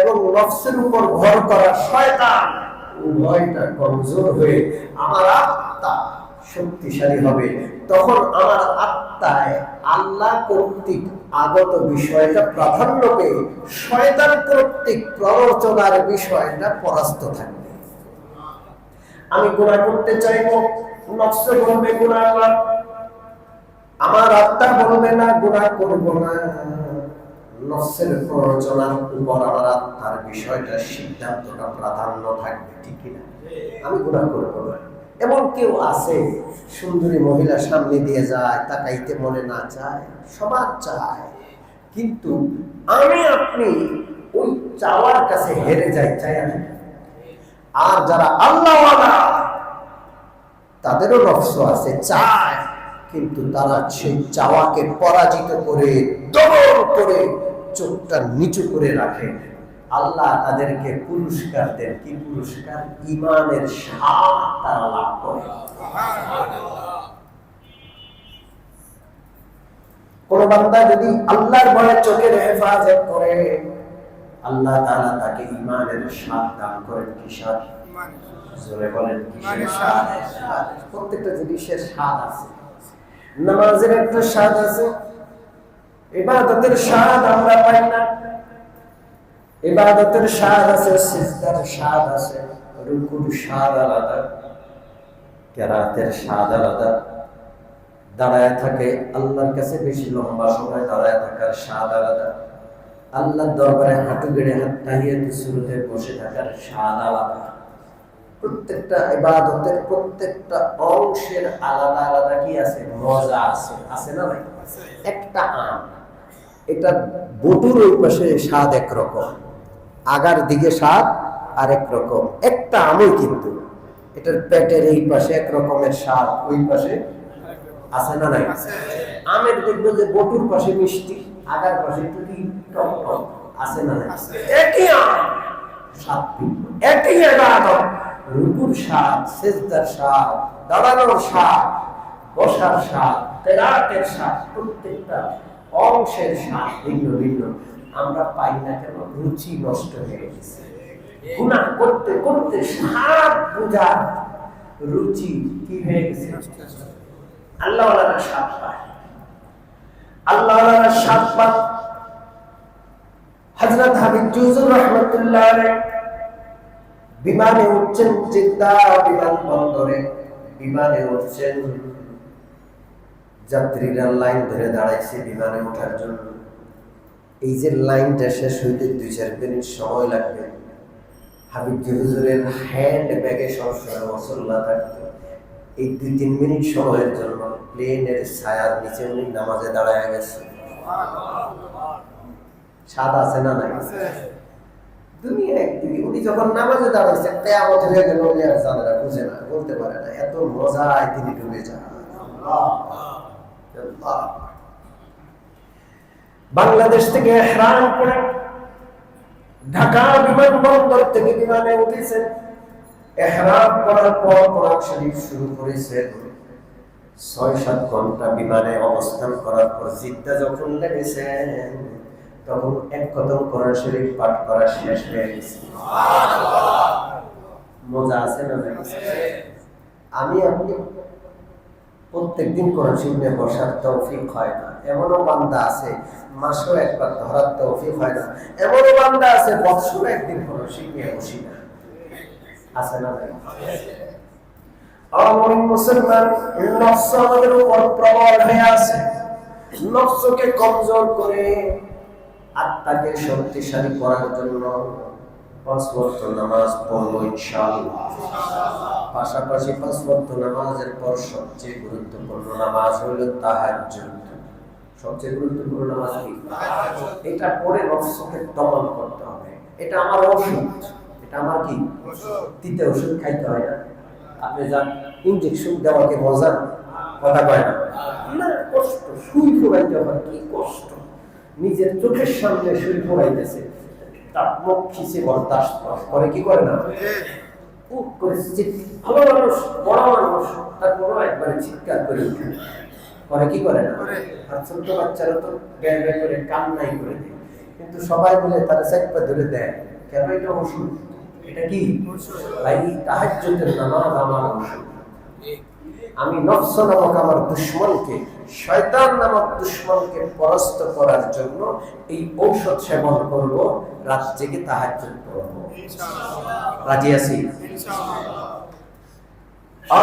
এবং নফসের উপর ভর করা শয়তান উভয়টা কমজোর হয়ে আমার আত্মা শক্তিশালী হবে। তখন আমার আত্মায় আল্লাহ কর্তৃক আগত বিষয়টা প্রাধান্য পেয়ে শয়তান কর্তৃক প্ররোচনার বিষয়টা পরাস্ত থাকবে। আমি গুণা করতে চাইব, নফস বলবে গুণা আমার আত্মা বলবে না গুণা করব না। নফসের প্ররোচনার উপর আমার আত্মার বিষয়টা সিদ্ধান্তটা প্রাধান্য থাকবে, ঠিক না আমি গুণা করব না। এমন কেউ আছে, সুন্দরী মহিলা সামনে দিয়ে যায়, তাকাইতে মনে না চায়, সবার চায়। কিন্তু আমি আপনি ওই চাওয়ার কাছে হেরে যাই, চাই আমি। আর যারা আল্লাহওয়ালা, তাদেরও নফস আছে, চায়। কিন্তু তারা সেই চাওয়াকে পরাজিত করে চোখটা নিচু করে রাখে। আল্লাহ তাদেরকে পুরস্কার দেন। কি পুরস্কার? ইমানের স্বাদ তারা লাভ করে। কোন বান্দা যদি আল্লাহর ভয়ে চোখের হেফাজত করে আল্লাহ তাআলা তাকে ইমানের স্বাদ দান করেন কি স্বাদ? জোরে বলেন কিসের স্বাদ। স্বাদ। প্রত্যেকটা জিনিসের স্বাদ আছে। নামাজের একটা স্বাদ আছে ইবাদতের স্বাদ আমরা পাই না। ইবাদতের স্বাদ আছে সিজদার স্বাদ আছে রুকুর স্বাদ আলাদা কেরাতের স্বাদ আলাদা। দাঁড়ায় থাকে আল্লাহর কাছে বেশি লম্বা সময় দাঁড়ায় থাকার স্বাদ আলাদা। আল্লাহর দরবারে হাঁটু গেড়ে হাত তাহিয়াতে শুরুতে বসে থাকার স্বাদ আলাদা। প্রত্যেকটা ইবাদতের প্রত্যেকটা অংশের আলাদা আলাদা কি আছে? মজা আছে। আছে না ভাই? একটা আম। এটা বটুর ওই পাশে স্বাদ একরকম আগার দিকে স্বাদ আরেক রকম একটা আমই কিন্তু এটার পেটের এই পাশে এক রকমের স্বাদ ওই পাশে আছে না নাই? আমের দেখব যে বটুর পাশে মিষ্টি আগার পাশে একটু কি টক টক আছে না নাই? একই আম স্বাদ একই ইবাদত রুকুর স্বাদ সেজদার স্বাদ দাঁড়ানোর স্বাদ বসার স্বাদ কেরাতের স্বাদ প্রত্যেকটা অংশের স্বাদ ভিন্ন ভিন্ন। আমরা পাই না কেন, রুচি নষ্ট হয়ে গেছে। গুণা করতে করতে রুচি কি হয়ে গেছে? পায় হজরত হাবিব জুজুর রহমতুল্লাহ বিমানে উঠছেন চিন্তা বিমান বন্দরে বিমানে উঠছেন যাত্রীরা লাইন ধরে দাঁড়াইছে বিমানে ওঠার জন্য। এই যে লাইনটা শেষ হইতে দুই চার মিনিট সময় লাগবে। হাবিব হুজুরের হ্যান্ড ব্যাগে সবসময় থাকতো। এই দুই তিন মিনিট সময়ের জন্য প্লেনের ছায়ার নিচে উনি নামাজে দাঁড়ায় গেছে। স্বাদ আছে না নাই? দুনিয়া একদিকে উনি যখন নামাজে দাঁড়াইছে কেয়ামত হয়ে গেল উনি আর জানে না বুঝে না বলতে পারে না। এত মজায় তিনি ডুবে যান। বাংলাদেশ থেকে হেরান করে ঢাকা বিমানবন্দর থেকে বিমানে উঠেছেন ছয় সাত ঘণ্টা বিমানে অবস্থান করার পর যখন তখন পাঠ শেষ মজা আছে না? আমি আপনি প্রত্যেকদিন কোরআন শরীফ নিয়ে বসার তৌফিক হয় না। এমনও বান্দা আছে, মাসেও একবার ধরার তৌফিক হয় না। এমনও বান্দা আছে, বৎসর একদিন শরীফ নিয়ে বসি না। আছে না অমন মুসলমান, নফস আমাদের উপর প্রবল হয়ে আছে। নফসকে কমজোর করে আত্মাকে শক্তিশালী করার জন্য পাঁচ ওয়াক্ত নামাজ পড়ব পাশাপাশি পাঁচ নামাজের পর সবচেয়ে গুরুত্বপূর্ণ নামাজ হলো তাহাজ্জুদ। সবচেয়ে গুরুত্বপূর্ণ নামাজ কি? এটা পরে নফসকে দমন করতে হবে। এটা আমার ওষুধ। এটা আমার কি? তিতে ওষুধ খাইতে হয় না। আপনি যান ইনজেকশন দেওয়াকে মজা? কথা কয় না। কষ্ট। সুই ফুরাইতে হয়। কি কষ্ট? নিজের চোখের সামনে সুই ফুরাইতেছে। তার মুখ খিসে বরদাস্ত। করে কি করে না? করে ভালো মানুষ বড় মানুষ তারপরও একবারে চিৎকার করে উঠে করে কি করে না? আর বাচ্চারা তো করে কান্নাই করে দেয়। কিন্তু সবাই মিলে তারা চাইপা ধরে দেয়। কেন এটা ওষুধ? এটা কি? ভাই তাহাজ্জুদের নামাজ আমার ওষুধ। আমি নফস নামক আমার দুশ্মনকে শয়তান নামক দুশ্মনকে পরাস্ত করার জন্য এই ঔষধ সেবন করব রাত জেগে তাহাজ্জুদ করব রাজি আছি।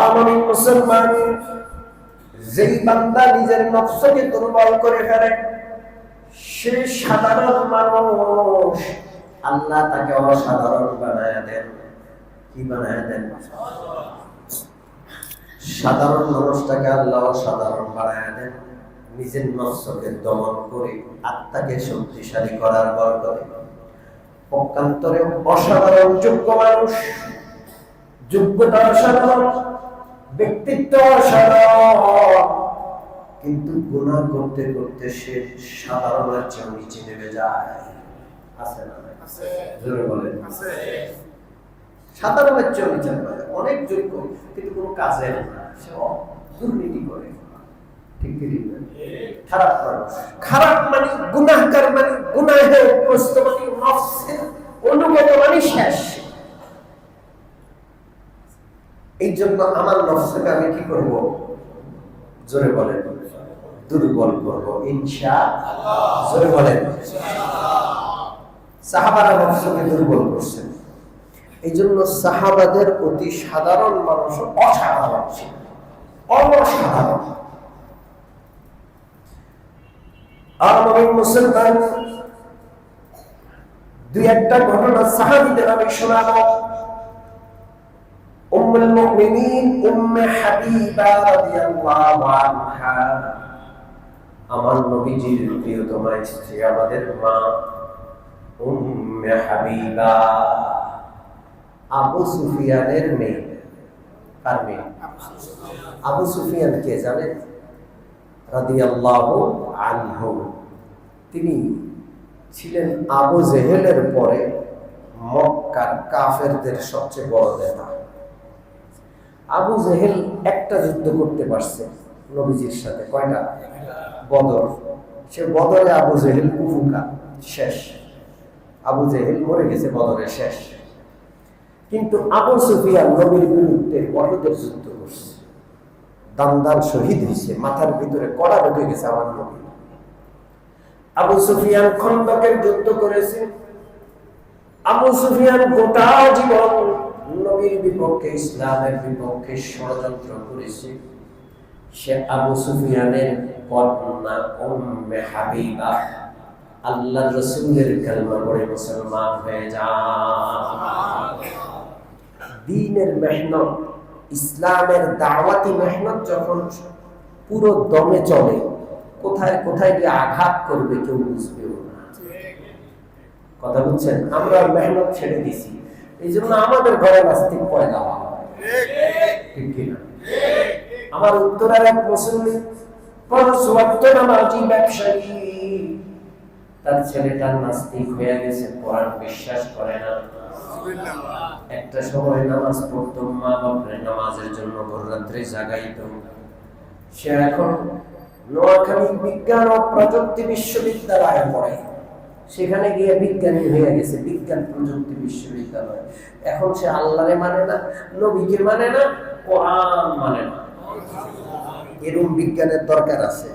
আমি মুসলমান যেই বান্দা নিজের নফসকে দুর্বল করে ফেলে, সে সাধারণ মানুষ। আল্লাহ তাকে অসাধারণ বানায় দেন। কি বানায় দেন? সাধারণ মানুষটাকে আল্লাহ সাধারণ বানায় দেন। নিজের নফসকে দমন করে আত্মাকে শক্তিশালী করার বরকতে। পক্ষান্তরে অসাধারণ যোগ্য মানুষ যোগ্যতা অসাধারণ ব্যক্তিত্ব অসাধারণ। কিন্তু গুণা করতে করতে সে সাধারণের চেয়ে নিচে নেমে যায়। আছে না জোরে বলেন। সাধারণের চেয়ে নিচে অনেক যোগ্য কিন্তু কোনো কাজে না। সে দুর্নীতি করে? মানে মানে মানে এই জন্য আমার নফসকে আমি কি করব? জোরে বলেন। দুর্বল ইনশা জোরে বলেন। সাহাবারা নফসকে দুর্বল এই জন্য সাহাবাদের অতি সাধারণ মানুষ অসাধারণ ছিল। অসাধারণ। আর আমি মুসলমান দুই একটা ঘটনা সাহাবিদের আমি শোনাবো أم المؤمنين أم حبيبة رضي الله عنها আমার নবীজির প্রিয়তমা স্ত্রী আমাদের মা উম্মে হাবিবা আবু সুফিয়ানের মেয়ে কার মেয়ে আবু সুফিয়ান কে জানেন তিনি ছিলেন আবু জেহেলের পরে মক্কার কাফেরদের সবচেয়ে বড় নেতা। আবু জেহেল একটা যুদ্ধ করতে পারছে নবীজির সাথে, কয়টা? বদর। সে বদরে আবু জেহেল কুফুকা শেষ। আবু জেহেল মরে গেছে বদরে শেষ। কিন্তু আবু সুফিয়ান নবীর বিরুদ্ধে বড়দের যুদ্ধ করছে। দান দান শহীদ হয়েছে, মাথার ভিতরে কড়া ঢুকে গেছে আমার নবী। আবু সুফিয়ান খন্দকের যুদ্ধ করেছে। আবু সুফিয়ান গোটা জীবন নবীর বিপক্ষে, ইসলামের বিপক্ষে ষড়যন্ত্র করেছে। সে আবু সুফিয়ানের কন্যা উম্মে হাবিবা আল্লাহ রসুলের কালমা পড়ে মুসলমান হয়ে যান দিনের মেহনত ইসলামের দাওয়াতি মেহনত যখন পুরো দমে চলে, কোথায় কোথায় গিয়ে আঘাত করবে কেউ বুঝবেও না। কথা বুঝছেন? আমরা মেহনত ছেড়ে দিছি। এই জন্য আমাদের ঘরে নাস্তিক পয়দা ঠিক কিনা? আমার এক তার ছেলেটা নাস্তিক হয়ে গেছে কোরআন বিশ্বাস করে না। একটা সময় নামাজ পড়তো মা বাপরে নামাজের জন্য ভোর রাত্রে জাগাইতো সে এখন নোয়াখালী বিজ্ঞান ও প্রযুক্তি বিশ্ববিদ্যালয়ে পড়ে। সেখানে গিয়ে বিজ্ঞানী হয়ে গেছে বিজ্ঞান প্রযুক্তি বিশ্ববিদ্যালয়। এখন সে আল্লাহরে মানে না নবীকে মানে না কোরআন মানে না। এরকম বিজ্ঞানের দরকার আছে।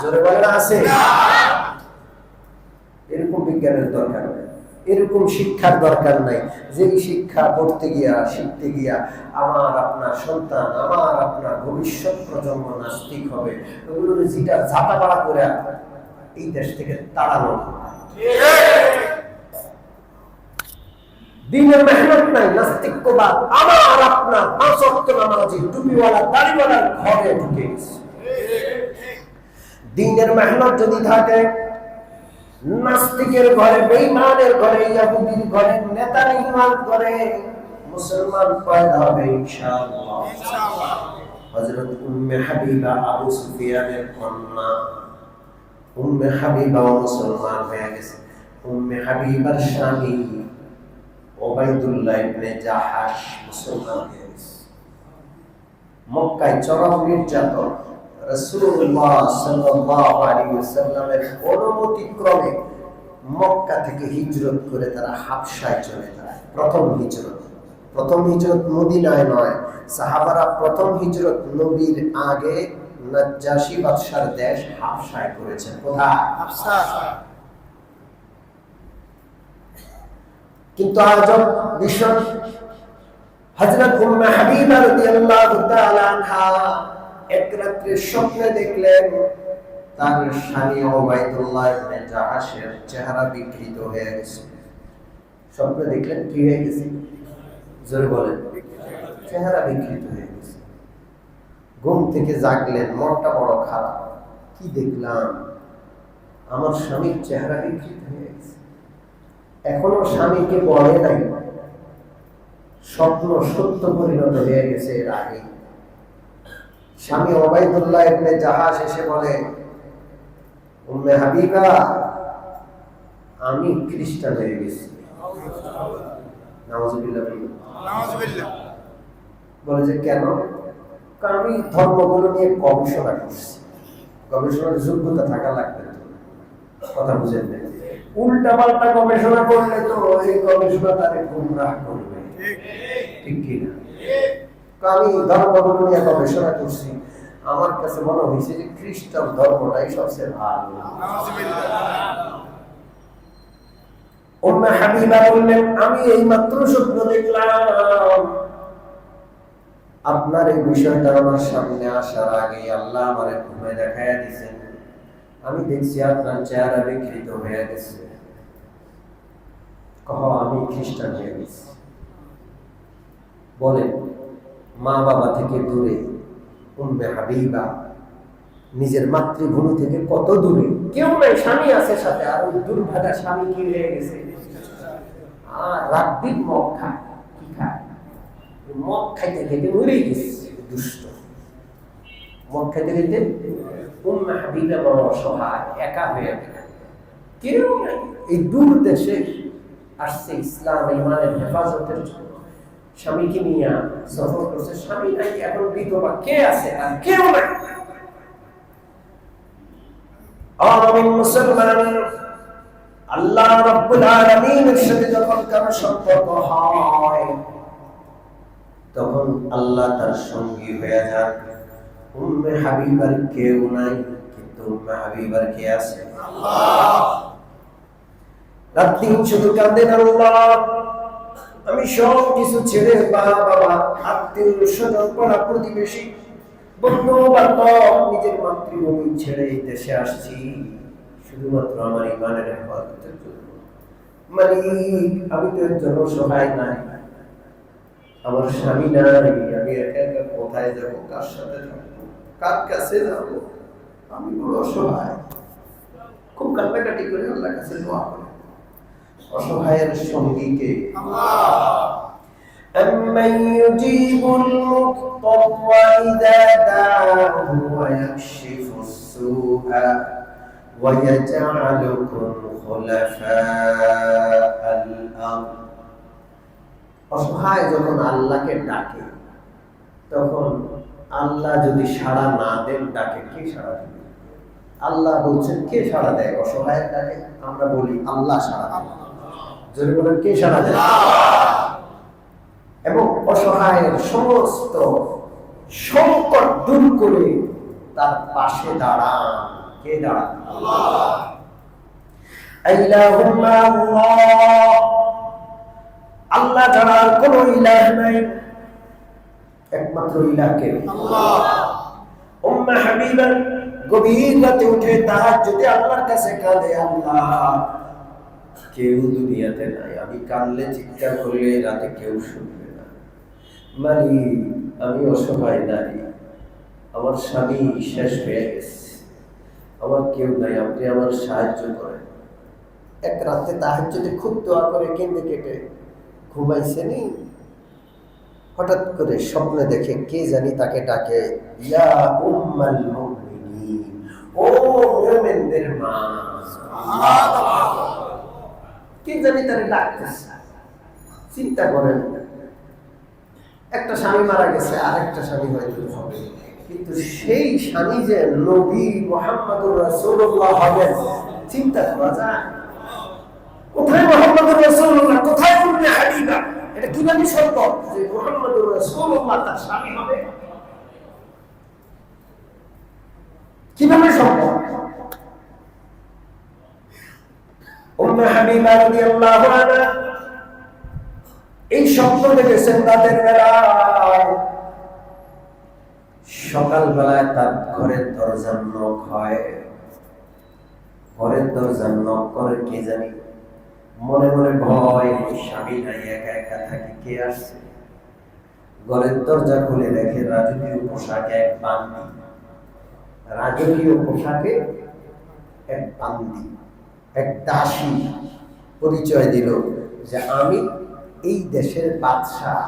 জোরে বলে না আছে? এরকম বিজ্ঞানের দরকার এরকম শিক্ষার দরকার নাই। যে শিক্ষা পড়তে গিয়া, শিখতে গিয়া আমার আপনার সন্তান, আমার আপনার ভবিষ্যৎ প্রজন্ম নাস্তিক হবে। ওগুলোর যেটা ঝাঁটা পাড়া করে এই দেশ থেকে তাড়ানো। দিনের মেহনত নাই আমার আপনার নামাজি, টুপিওয়ালা, দাড়িওয়ালার ঘরে ঢুকে গেছে। দিনের মেহনত যদি থাকে নাস্তিকের ঘরে, বেঈমানের ঘরে, ইয়াহুদির ঘরে, নেতা নির্মাণ করে, মুসলমান পয়দা হবে ইনশাআল্লাহ। হযরত উম্মে হাবিবা আবু সুফিয়ানের কন্যা। উম্মে হাবিবা মুসলমান হয়ে গেছে। উম্মে হাবিবার স্বামী ওবাইদুল্লাহ ইবনে জাহাশ মুসলমান হয়ে গেছে। মক্কায় চরম নির্যাতন রাসূলুল্লাহ সাল্লাল্লাহু আলাইহি ওয়াসাল্লামের অনুমতি ক্রমে মক্কা থেকে হিজরত করে তারা হাবসায় চলে যায়। প্রথম হিজরত। প্রথম হিজরত মদিনায় নয়। সাহাবারা প্রথম হিজরত নবীর আগে নাজ্জাসী বাদশার দেশ হাবসায় করেছেন কোথায়? কিন্তু উম্মে হাবিবা রাদিয়াল্লাহু তাআলা আনহা এক রাত্রে স্বপ্নে দেখলেন তার স্বামী ওবাইদুল্লাহ ইবনে জাহাশের চেহারা বিকৃত হয়ে গেছে। স্বপ্নে দেখলেন কি হয়ে গেছে? জোরে বলেন। চেহারা বিকৃত হয়ে গেছে। ঘুম থেকে জাগলেন, মনটা বড় খারাপ। কি দেখলাম? আমার স্বামীর চেহারা বিকৃত হয়ে গেছে। এখনও স্বামীকে বলে নাই। স্বপ্ন সত্য পরিণত হয়ে গেছে এর আগে স্বামী ওবাইদুল্লাহ ইবনে জাহাজ এসে বলে উম্মে হাবিবা আমি খ্রিস্টান হয়ে গেছি। বলে যে কেন? কারণ আমি ধর্মগুলো নিয়ে গবেষণা করছি। গবেষণার যোগ্যতা থাকা লাগবে কথা বুঝেন না উল্টা পাল্টা গবেষণা করলে তো এই গবেষণা তারে গুমরাহ করবে। ঠিক। কি না তো আমি ধর্মগুলো নিয়ে গবেষণা করছি। আমার কাছে মনে হয়েছে যে খ্রিস্টান ধর্মটাই সবচেয়ে ভালো। হাবিবা বললেন, আমি এই মাত্র স্বপ্ন দেখলাম। আপনার এই বিষয়টা আমার সামনে আসার আগে আল্লাহ আমার ঘুমে দেখাইয়া দিছেন আমি দেখছি আপনার চেহারা বিকৃত হয়ে গেছে। কহ, আমি খ্রিস্টান হয়ে গেছি। বলেন মা বাবা থেকে দূরে, উম্মে হাবিবা, নিজের মাতৃভূমি থেকে কত দূরে। কেউ নাই, স্বামী আছে সাথে, আর ওই দুর্ভাগা স্বামী কি হয়ে গেছে? আর দিন মদ খায়, কি খায়? মদ খাইতে খাইতে মরে গেছে, দুষ্ট। মদ খাইতে খাইতে উম্মে হাবিবা বড় অসহায়, একা হয়ে গেল। কেউ নাই। এই দূর দেশে আসছে ইসলাম, ইমানের হেফাজতের জন্য। স্বামীকে নিয়ে সফর করছে। স্বামী নাই, এখন বিধবা কে আছে আর কেউ আল্লাহ তখন আল্লাহ তার সঙ্গী হয়ে যান। উম্মে হাবিবার কেউ নাই, কিন্তু উম্মে হাবিবার কে আছে? রাত দিন শুধু কাঁদেন আল্লাহ। আমি সব কিছু ছেড়ে মা বাবা আত্মীয়, স্বজন, পাড়া প্রতিবেশী বন্ধু বান্ধব নিজের মাতৃভূমি ছেড়ে এই দেশে আসছি। শুধুমাত্র আমার ইমানের হেফাজতের জন্য। মালিক, আমি তো এর জন্য সহায় নাই। আমার স্বামী নাই, আমি একা একা কোথায় যাব, কার সাথে থাকব, কার কাছে যাব? আমি বড় অসহায়। খুব কান্নাকাটি করে আল্লাহ কাছে দোয়া করে। অসহায়ের সঙ্গীকে أمن يجيب المضطر إذا دعاه ويكشف السوء ويجعلكم خلفاء الأرض অসহায় যখন আল্লাহকে ডাকে তখন আল্লাহ যদি সাড়া না দেন ডাকে কে সাড়া দেবে আল্লাহ বলছেন কে সাড়া দেয় অসহায়ের ডাকে আমরা বলি আল্লাহ সাড়া দেয় যদি কে সাড়া দেয়? এবং অসহায়ের সমস্ত সংকট দূর করে তার পাশে দাঁড়ান। কে দাঁড়ান? আল্লাহ। আল্লাহ। কোন ইলাহ নাই। একমাত্র ইলাহকে। উম্মে হাবিবা গভীর রাতে উঠে তাহাজ্জুদে আল্লাহর কাছে কাঁদে আল্লাহ। কেউ দুনিয়াতে নাই। আমি কানলে চিৎকার করলে রাতে কেউ শুনবে না। মানে আমি অসহায় নারী। আমার স্বামী শেষ হয়ে গেছে। আমার কেউ নাই, আপনি আমার সাহায্য করেন। এক রাতে তাহার যদি খুব দোয়া করে কেঁদে কেটে ঘুমাইছেনি। হঠাৎ করে স্বপ্নে দেখে কে জানি তাকে ডাকে, ইয়া উম্মাল মুমিনিন, ও মুমিনদের মা কে জানি চিন্তা করেন। একটা স্বামী মারা গেছে, আরেকটা স্বামী হয়তো হবে। কিন্তু সেই স্বামী যে নবী মোহাম্মদুর রাসূলুল্লাহ হবেন চিন্তা করা যায়? কোথায় মোহাম্মদুর রাসূলুল্লাহ? কোথায় উম্মে হাবিবা? এটা কীভাবে সম্ভব যে মোহাম্মদুর রাসূলুল্লাহ তার স্বামী হবে? কীভাবে সম্ভব? উম্মে এই স্বপ্ন দেখেছেন রাতের বেলায়। সকালবেলায় তার ঘরের দরজার নখ হয়। ঘরের দরজার নখ করে কে জানি? মনে মনে ভয় স্বামী নাই, একা একা থাকি, কে আসছে? ঘরের দরজা খুলে দেখে রাজকীয় পোশাকে এক বান্দি। রাজকীয় পোশাকে এক বান্দি। এক দাসী পরিচয় দিল যে আমি এই দেশের বাদশাহ,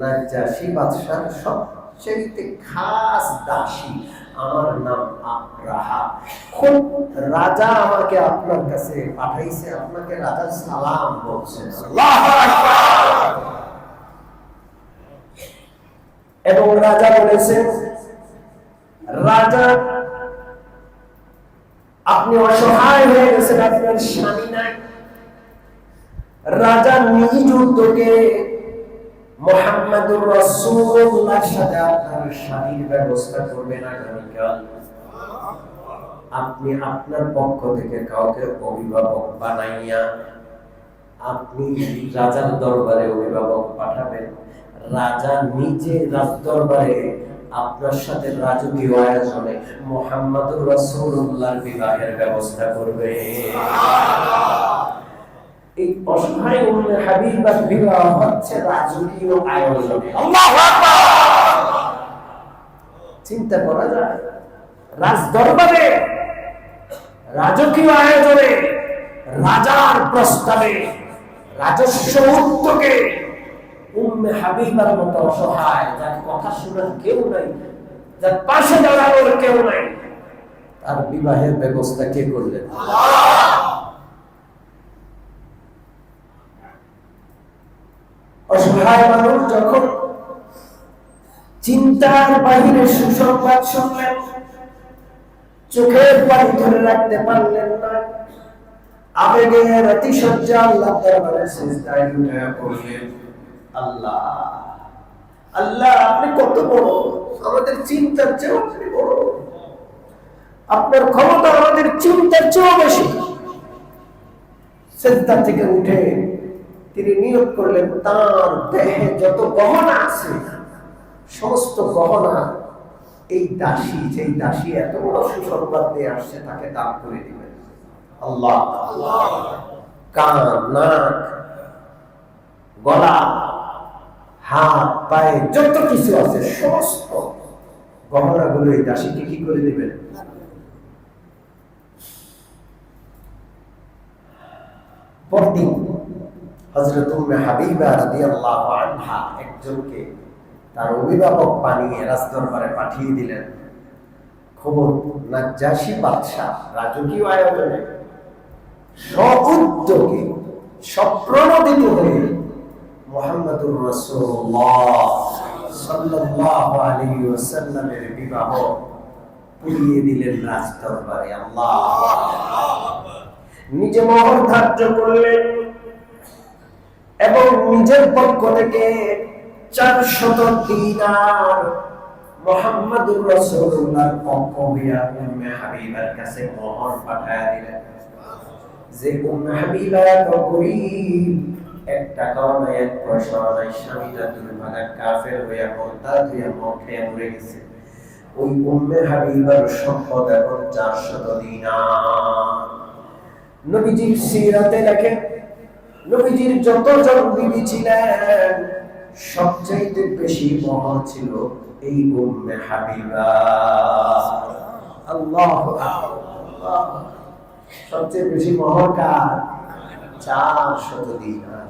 নাজ্জাসী বাদশার সবচেয়ে খাস দাসী। আমার নাম খুব রাজা আমাকে আপনার কাছে পাঠাইছে, আপনাকে রাজা সালাম বলছেন এবং রাজা বলেছেন, রাজা আপনি অসহায় হয়ে গেছেন, আপনার স্বামী নাই। রাজা নিজ উদ্যোগে মোহাম্মদুর রাসূলুল্লাহর সাথে আপনার স্বামীর ব্যবস্থা করবেন আগামীকাল আপনি আপনার পক্ষ থেকে কাউকে অভিভাবক বানাইয়া আপনি রাজার দরবারে অভিভাবক পাঠাবেন। রাজা নিজে রাজ দরবারে আপনার সাথে রাজকীয় আয়োজনে মোহাম্মদুর রাসূলুল্লাহর বিবাহের ব্যবস্থা করবে। এই অসহায় উম্মে হাবিবার বিবাহ হচ্ছে রাজকীয় আয়োজনে। চিন্তা করা যায় রাজ দরবারে রাজকীয় আয়োজনে রাজার প্রস্তাবে রাজস্ব উদ্যোগে উম্মে হাবিবার অসহায়, যার কথা শোনার কেউ নাই, যার পাশে দাঁড়ানোর কেউ নাই। তার বিবাহের ব্যবস্থা কে করলেন? অসহায় মানুষ যখন চিন্তার বাহিরে সুসংবাদ শুনলেন, চোখের পানি ধরে রাখতে পারলেন না, আবেগের অতিশয্যা আল্লাহ দরবারে সিজদায় আল্লাহ। আল্লাহ আপনি কত বড়? আমাদের চিন্তার চেয়েও আপনি বড়। আপনার ক্ষমতা আমাদের চিন্তার চেয়েও বেশি। সেজদা থেকে উঠে তিনি নিয়োগ করলেন তার দেহে যত গহনা আছে সমস্ত গহনা এই দাসী যেই দাসী এত বড় সুসংবাদ দিয়ে আসছে তাকে দান করে দিবেন। আল্লাহ। কান নাক গলা হাত, পায়ে যত কিছু আছে, সমস্ত এই দাসীকে কি করে পরদিন হযরত উম্মে হাবিবা আনহা একজনকে তার অভিভাবক বানিয়ে রাজদরবারে পাঠিয়ে দিলেন। খবর, নাজ্জাসী বাদশাহ রাজকীয় আয়োজনে সউদ্যোগে সপ্রণোদিত হয়ে মোহাম্মদুর রাসূলুল্লাহ সাল্লাল্লাহু আলাইহি ওয়াসাল্লামের বিবাহ পুড়িয়ে দিলেন রাজদরবারে আল্লাহ নিজে মোহর ধার্য করলেন এবং নিজের পক্ষ থেকে চারশত দিনার মোহাম্মদুর রাসূলুল্লাহর পক্ষ হইয়া উম্মে হাবিবার কাছে মোহর পাঠায়া দিলেন। যে উম্মে হাবিবা তো গরিব এক টাকাও এক নাই স্বামীটা দুর্ভাগা কাফের হইয়া মঠে মরে গেছে। ওই হাবিবার সম্পদ এখন নবীজির সিরাতে লেখেন নবীজির যতজন বিবি ছিলেন, সবচাইতে বেশি মহর ছিল এই উম্মে হাবিবা। আল্লাহ সবচেয়ে বেশি কার? চার শত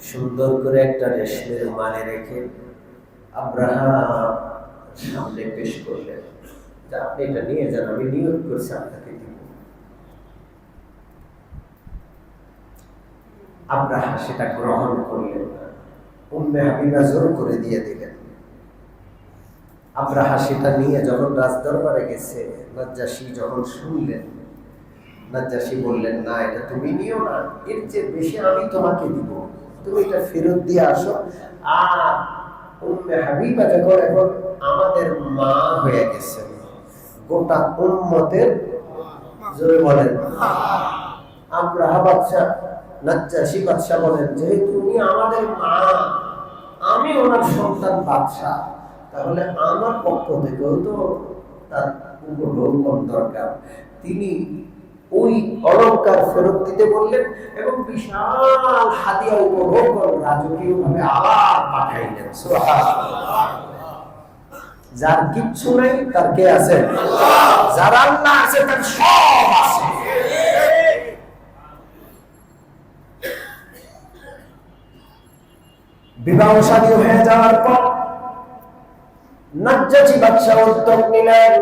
সুন্দর করে একটা রেশমের মানে রেখে আব্রাহাম সামনে পেশ করলেন। যে আপনি এটা নিয়ে যান, আমি নিয়োগ করছি আপনাকে দিব। সেটা গ্রহণ করলেন উম্মে হাবিবা জোর করে দিয়ে দিলেন। আব্রাহা সেটা নিয়ে যখন রাজদরবারে গেছে, নাজ্জাসী যখন শুনলেন, নাজ্জাসী বললেন, না, এটা তুমি নিও না, এর চেয়ে বেশি আমি তোমাকে দিব। তুমি এটা ফেরত দিয়ে আসো। আর উম্মে হাবিবা যখন এখন আমাদের মা হয়ে গেছে, গোটা উম্মতের জোরে বলেন আব্রাহা বলেন, যেহেতু উনি আমাদের মা, আমি ওনার সন্তান বাদশাহ, তাহলে আমার পক্ষ থেকেও তো তার দরকার। তিনি ওই অলঙ্কার ফেরত দিতে বললেন এবং বিশাল হাতিয়া উপঢৌকন রাজকীয় ভাবে আবার পাঠাইলেন। যার কিচ্ছু নেই, তার কে আছে? যার আল্লাহ আছে, তার সব আছে। বিবাহ শাদী হয়ে যাওয়ার পর নাজ্জাসী বাদশাহ উদ্যোগ নিলেন।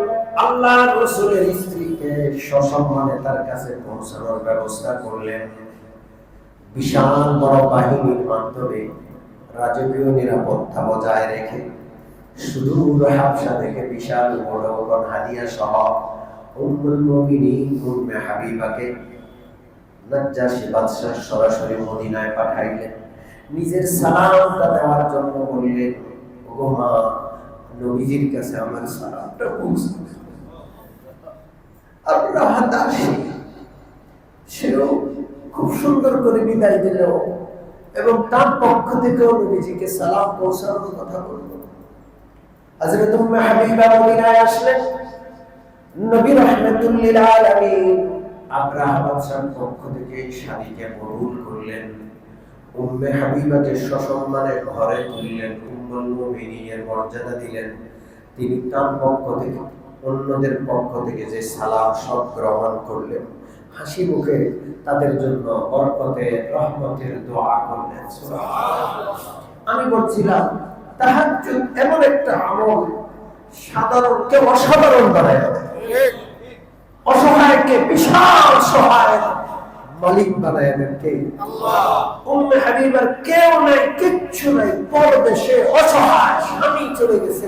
আল্লাহ রসুলের স্ত্রীকে সসম্মানে তার কাছে পৌঁছানোর ব্যবস্থা করলেন বিশাল বড় বাহিনীর মাধ্যমে রাজকীয় নিরাপত্তা বজায় রেখে হাবসা বিশাল বড় হাদিয়া সহ উম্মে হাবিবাকে বাদশাহ সরাসরি মদিনায় পাঠাইলেন নিজের সালামটা দেওয়ার জন্য বললেন, ওগো মা, নবীজির কাছে আমার সালামটা পৌঁছে দেন। আব্রাহা দাসী সেও খুব সুন্দর করে বিদায় দিল এবং তার পক্ষ থেকেও নবীজিকে সালাম পৌঁছানোর কথা বলল। উম্মে হাবিবা মদিনায় আসলেন। পক্ষ থেকে এই শাড়িকে কবুল করলেন। উম্মে হাবিবাকে সসম্মানে ঘরে তুললেন, উম্মুল মুমিনিনের মর্যাদা দিলেন। তিনি তার পক্ষ থেকে অন্যদের পক্ষ থেকে যে সালাম সব গ্রহণ করলেন হাসি মুখে তাদের জন্য বরকতে রহমতের দোয়া করলেন। আমি বলছিলাম তাহাজ্জুদ এমন একটা আমল সাধারণকে অসাধারণ বানায় দেয়। অসহায়কে বিশাল সহায় মালিক বানায় দেন কে? উম্মে হাবিবার কেউ নাই কিচ্ছু নাই। পরদেশে অসহায় স্বামী চলে গেছে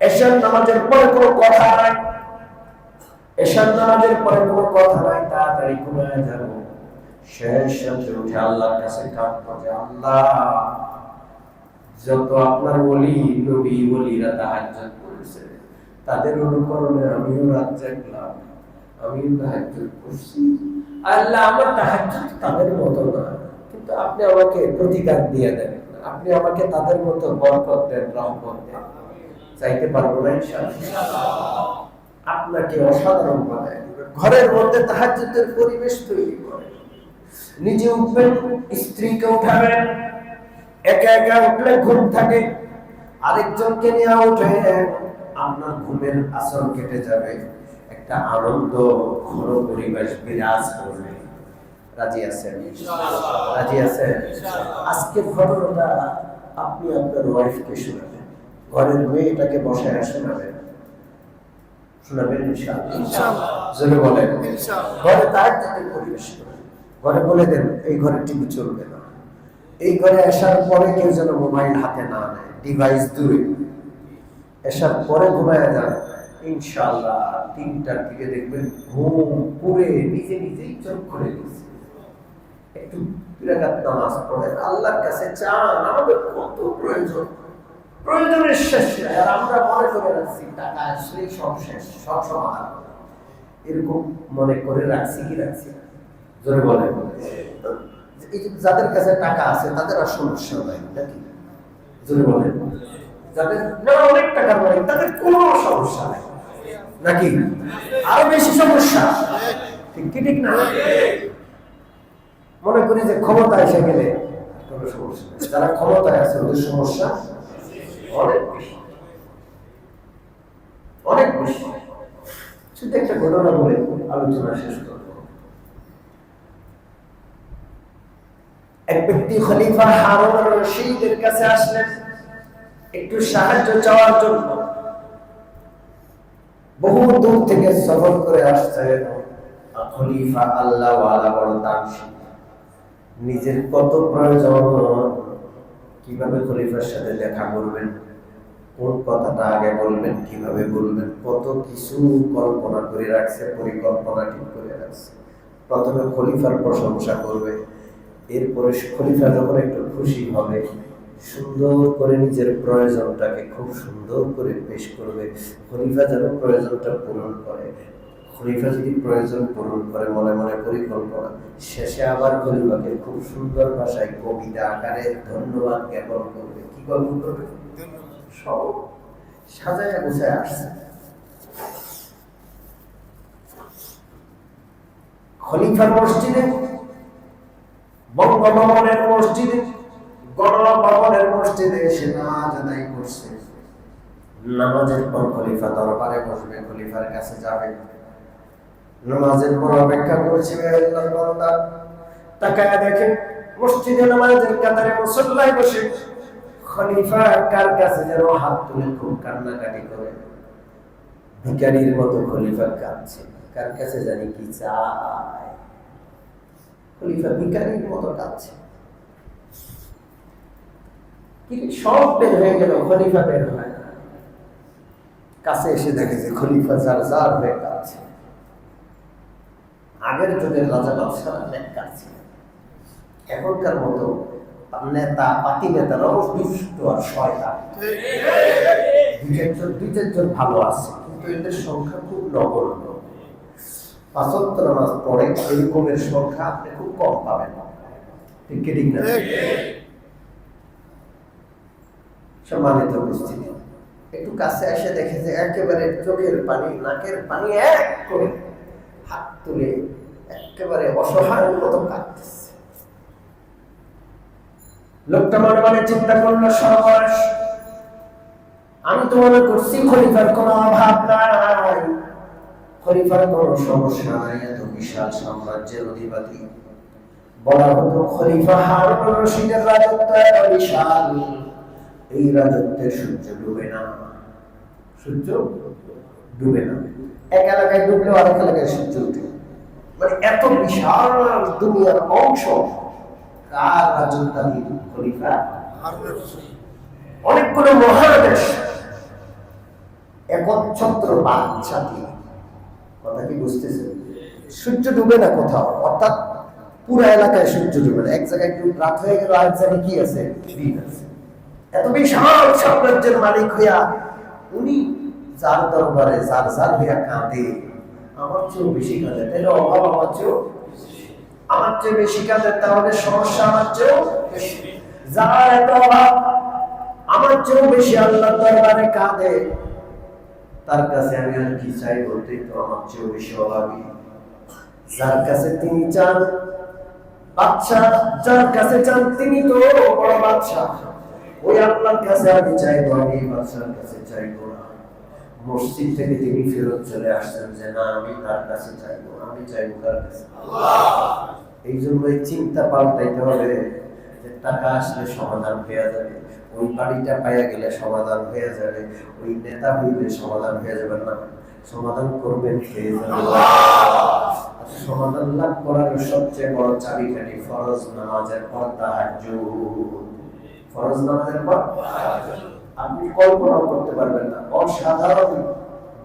এশার নামাজের পরে কোনো কথা নাই। এশার নামাজের পরে কোনো কথা নাই। তাড়াতাড়ি শেষ উঠে আল্লাহর কাছে যে, আল্লাহ, যত আপনার নবী করেছে, তাদের অনুকরণে আমিও রাত জাগলাম, আমিও তাহাজ্জুদ করছি। আল্লাহ, আমার তাহাজ্জুদ তাদের মতো না, কিন্তু আপনি আমাকে প্রতিকার দিয়ে দেন। আপনি আমাকে তাদের মতো বরকত দেন, রহমত দেন। চাইতে পারব না আপনাকে অসাধারণ বানায় ঘরের মধ্যে তাহাজ্জুদের পরিবেশ তৈরি করে নিজে উঠবেন স্ত্রীকে উঠাবেন। একা একা উঠলে ঘুম থাকে। আরেকজনকে নিয়ে উঠে আপনার ঘুমের আসর কেটে যাবে। একটা আনন্দ ঘন পরিবেশ বিরাজ করবে। রাজি আছেন? রাজি আছেন? আজকে ঘটনাটা আপনি আপনার ওয়াইফকে শোনাবেন। ঘরের মেয়েটাকে বসায় শোনাবেন শোনাবেন জোরে বলেন ঘরে তার যাতে পরিবেশ ঘরে বলে দেন এই ঘরে টিভি চলবে না। এই ঘরে আসার পরে কেউ যেন মোবাইল হাতে না নেয় ডিভাইস দূরে। আসার পরে ঘুমায় যান। ইনশাআল্লাহ তিনটার দিকে দেখবেন ঘুম পুরে নিজে নিজেই চোখ করে দিচ্ছে একটু দুরাকাত নামাজ পড়েন আল্লাহর কাছে চান আমাদের কত প্রয়োজন। প্রয়োজনের শেষ নাই। আর আমরা মনে করে রাখছি, টাকা আসলেই সব শেষ, সব সমাধান। এরকম মনে করে রাখছি কি রাখছি? জোরে বলে যাদের কাছে টাকা আছে, তাদের আর সমস্যা নাই, নাকি? যদি বলেন। যাদের অনেক টাকা মালিক তাদের কোনো সমস্যা নাই, নাকি? আরও বেশি সমস্যা। ঠিক কি, ঠিক না? মনে করি যে ক্ষমতা এসে গেলে কোনো সমস্যা যারা ক্ষমতায় আছে, ওদের সমস্যা অনেক বেশি অনেক বেশি শুধু একটা ঘটনা বলে আলোচনা শেষ করব। এক ব্যক্তি খলিফা হারুন রশিদের কাছে আসলেন। একটু সাহায্য চাওয়ার জন্য। বহু দূর থেকে সফর করে আসছেন খলিফা আল্লাহ ওয়ালা বড় দানশীল। নিজের কত প্রয়োজন, কীভাবে খলিফার সাথে দেখা করবেন? কোন কথাটা আগে বলবেন, কীভাবে বলবেন, কত কিছু কল্পনা করে রাখছে, পরিকল্পনা ঠিক করে রাখছে। প্রথমে খলিফার প্রশংসা করবে, এরপরে খলিফা যখন একটু খুশি হবে, সুন্দর করে নিজের প্রয়োজনটাকে খুব সুন্দর করে পেশ করবে। খলিফা যেন প্রয়োজনটা পূরণ করে। খলিফা যদি প্রয়োজন পূরণ করে, মনে মনে পরিকল্পনা, শেষে আবার খলিফাকে খুব সুন্দর ভাষায় কবিতা আকারে ধন্যবাদ জ্ঞাপন করবে। কি গল্প করবে? সব সাজায় গুছায় আসছে। খলিফার মসজিদে, বঙ্গভবনের মসজিদে গণভবনের মসজিদে এসে নামাজ আদায় করছে। নামাজের পর খলিফা দরবারে বসবে, খলিফার কাছে যাবে। নামাজের পর অপেক্ষা করছে তাকায় দেখে মসজিদে নামাজের কাতারে মুসল্লায় বসে। খলিফা কার কাছে যেন হাত তুলে খুব কান্নাকাটি করে? ভিকারির মতো খলিফা কাঁদছে। কার কাছে জানি কি চায়? খলিফা ভিকারির মতো কাঁদছে। কিন্তু সব বের হয়ে গেল, খলিফা বের হয় না। কাছে এসে দেখে যে খলিফা যার যার হয়ে কাঁদছে। আগের যুগের রাজা বাদশারা নেক কাটছে এখনকার মতো নেতা পাতি নেতারাও দুষ্ট আর দুই চারজন দুই চারজন ভালো আছে, কিন্তু এদের সংখ্যা খুব নগণ্য। পড়ে এরকমের সংখ্যা আপনি খুব কম পাবেন। ঠিক না? সম্মানিত উপস্থিতি। একটু কাছে এসে দেখে যে একেবারে চোখের পানি, নাকের পানি এক করে হাত তুলে একেবারে অসহায় মতো লোকটা মনে মনে চিন্তা করল, সর্বনাশ। আমি তো মনে করছি খলিফার কোনো অভাব নাই। খলিফার কোনো সমস্যা নাই, এত বিশাল সাম্রাজ্যের অধিপতি। বলা হতো, খলিফা হারুন রশিদের রাজত্ব এত বিশাল। এই রাজত্বের সূর্য ডুবে না। সূর্য? ডুবে না। এক এলাকায় ডুবলেও আরেক এলাকায় সূর্য উঠে। মানে এত বিশাল দুনিয়ার অংশ। কার রাজত্বাধীন খলিফা অনেকগুলো মহাদেশ একচ্ছত্র বাচ্চাটি কথা কি বুঝতেছে সূর্য ডুবে না কোথাও? অর্থাৎ পুরো এলাকায় সূর্য ডুবে না। এক জায়গায় একটু রাত হয়ে গেল আরেক জায়গায় কি আছে? দিন আছে। এত বিশাল সাম্রাজ্যের মালিক হইয়া উনি যার দরবারে যার যার হইয়া কাঁদে। আমার চেয়েও বেশি কাঁদে। তাহলে অভাব আমার চেয়েও আমার চেয়ে বেশি কাঁদে তাহলে সমস্যা আমার চেয়েও যার এত অভাব, আমার চেয়েও বেশি আল্লাহ দরবারে কাঁদে। তার কাছে আমি আর কি চাই বলতে তো আমার চেয়েও বেশি অভাবী যার কাছে তিনি চান বাচ্চা যার কাছে চান তিনি তো বড় বাচ্চা ওই আল্লাহর কাছে আমি চাইব আমি বাচ্চার কাছে চাইব না মসজিদ থেকে তিনি ফেরত চলে আসছেন যে, না, আমি তার কাছে চাইব, আমি চাইব তার কাছে। এই জন্য এই চিন্তা পাল্টাইতে হবে যে টাকা আসলে সমাধান হয়ে যাবে। ওই বাড়িটা পাইয়া গেলে সমাধান হয়ে যাবে, ওই নেতা হইলে সমাধান হয়ে যাবে না। সমাধান করবেন সমাধান লাভ করার সবচেয়ে বড় চাবিকাঠি ফরজ নামাজের পর ফরজ নামাজের পর আপনি কল্পনা করতে পারবেন না, অসাধারণ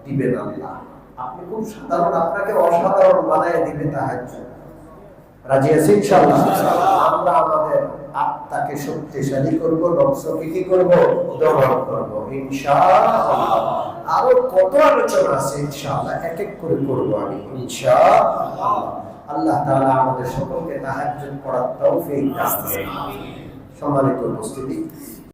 দিবেন আল্লাহ। আপনি খুব সাধারণ, আপনাকে অসাধারণ বানায় দিবে তাহাজ্জুদ। রাজি আছি আমরা আমাদের আত্মাকে শক্তিশালী কি দমন আরও কত আলোচনা আছে, ইনশাআল্লাহ, এক এক করে করব আমি, ইনশাআল্লাহ। আল্লাহ তাআলা আমাদের সকলকে তাহাজ্জুদ পড়ার তৌফিক দান। সম্মানিত উপস্থিতি।